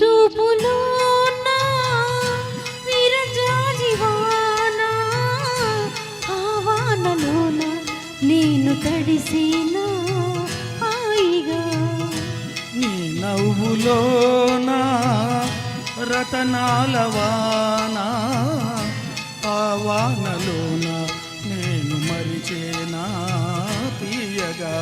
చూపులో నా విరజాజివాన నేను తడిసిన హాయిగా నీ నవ్వులోన రతనాల వానా ఆ వానలోన నేను మరిచేనా తీయగా.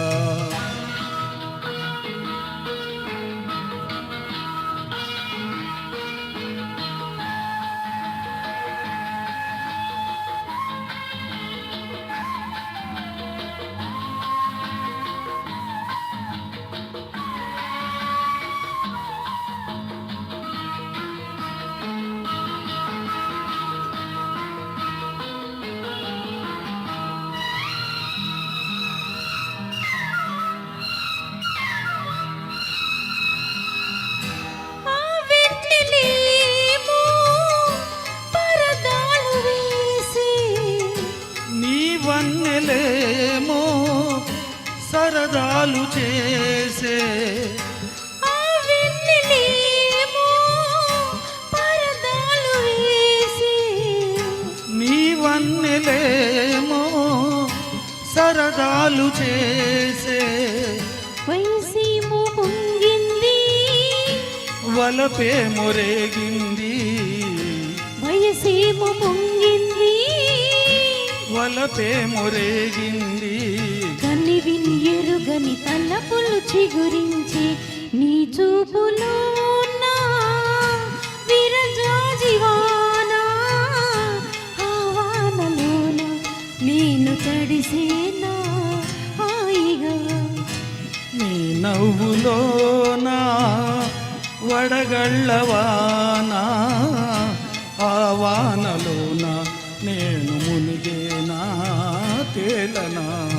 సరదాలు చేసే. ఆ వెన్నెలేమో పరదాలు వేసి నీ వన్నెలేమో సరదాలు చేసే. వయసేమో పొంగింది వలపే మొరేగింది. వయసేమో పొంగింది వలపే మొరేగింది. కని విని ఎరుగని తలపులు చిగురించి నీ చూపులో నా విరజాజివాన ఆవానలోన నేను తడిసేనా? హాయిగా. నీ నవ్వులోనా వడగళ్ళవానా ఆవానలోన నేను మునిగేనా తేలనా?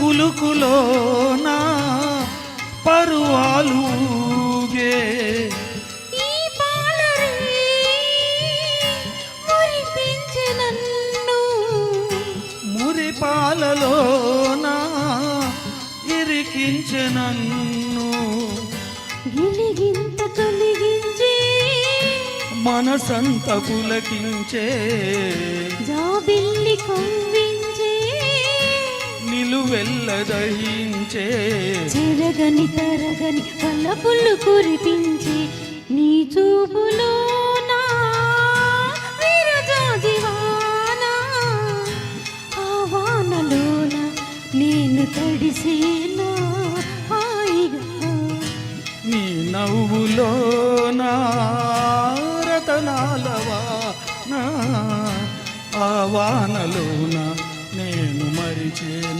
కులుకులోన పరువాలు ఊగే. ఈ పాలరే మురిపించే నన్ను మురిపాలలోన ఇరికించె నన్ను గిలిగింత కలిగించే మనసంత పులకించే జాబిల్లి కవ్వించే నిలువెల్ల దహించే చెరగని తరగని వలపులు కురిపించి నీ చూపులో నా నేను తడిసేనా? హాయిగా. నీ నవ్వులోన రతనాలవాన ఆ వానలోన నేను మరిచేనా?